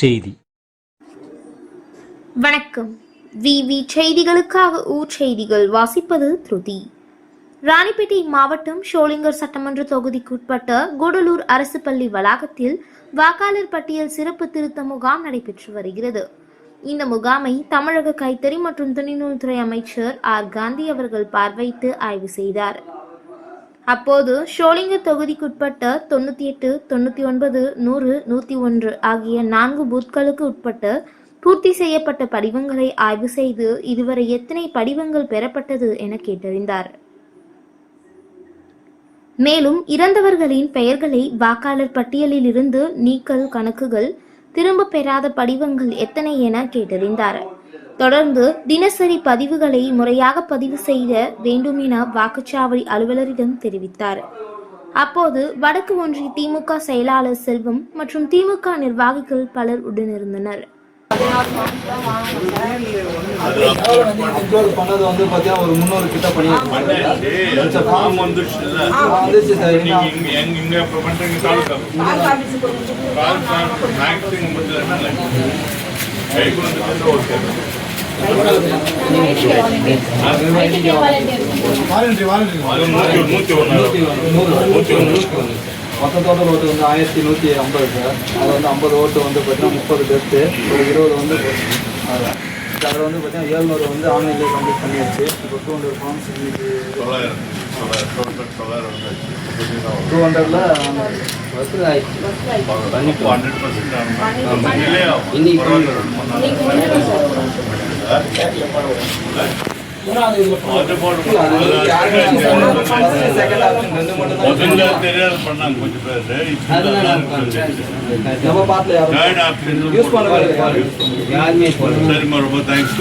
செய்தி. வணக்கம். விவி செய்திகளுக்காக ஊர் செய்திகள் வாசிப்பது திருதி. ராணிப்பேட்டை மாவட்டம் ஷோலிங்கர் சட்டமன்ற தொகுதிக்குட்பட்ட கூடலூர் அரசு பள்ளி வளாகத்தில் வாக்காளர் பட்டியல் சிறப்பு திருத்த முகாம் நடைபெற்று வருகிறது. இந்த முகாமை தமிழக கைத்தறி மற்றும் துணிநூல்துறை அமைச்சர் ஆர். காந்தி அவர்கள் பார்வையிட்டு ஆய்வு செய்தார். அப்போது ஷோலிங்க தொகுதிக்குட்பட்ட தொண்ணூற்றி எட்டு தொண்ணூற்றி ஒன்பது நூறு நூற்றி ஒன்று ஆகிய நான்கு பூத்களுக்கு உட்பட்டு பூர்த்தி செய்யப்பட்ட படிவங்களை ஆய்வு செய்து இதுவரை எத்தனை படிவங்கள் பெறப்பட்டது என கேட்டறிந்தார். மேலும் இறந்தவர்களின் பெயர்களை வாக்காளர் பட்டியலில் இருந்து நீக்கல் கணக்குகள் திரும்ப பெறாத படிவங்கள் எத்தனை என கேட்டறிந்தார். தொடர்ந்து தினசரி பதிவுகளை முறையாக பதிவு செய்ய வேண்டும் என வாக்குச்சாவடி அலுவலரிடம் தெரிவித்தார். அப்போது வடக்கு ஒன்றிய திமுக செயலாளர் செல்வம் மற்றும் திமுக நிர்வாகிகள் பலர் உடனிருந்தனர். பண்ணது வந்து ஒரு கிட்ட ஃபார்ம் நூத்தி நூறு நூற்றி மொத்த டோட்டல் ஓட்டு வந்து ஆயிரத்தி நூற்றி ஐம்பது சார் அது வந்து ஐம்பது ஓட்டு வந்து பார்த்தீங்கன்னா முப்பது டெஸ்ட்டு ஒரு இருபது வந்து அதில் வந்து பார்த்தீங்கன்னா ஏழ்நூறு வந்து ஆன்லைன்லேயே கம்ப்ளீட் பண்ணியாச்சு இப்போ டூ ஹண்ட்ரட் ஃபார்ம்ஸ் இன்னைக்கு தொள்ளாயிரம் டூ ஹண்ட்ரட்ல ஹண்ட்ரட் பர்சன்ட் பரவாயில்ல ரெண்டு மணி நேரம் அது போட்டு செகண்ட் ஆப்ஷன் ரெண்டு மட்டும் தான் முதல்ல தெரியாது பண்ணாங்க கொஞ்சம் பேர் நம்ம பார்த்துல யாரும் தேர்ட் ஆப்ஷன் யூஸ் பண்ண சரி ரொம்ப தேங்க்ஸ்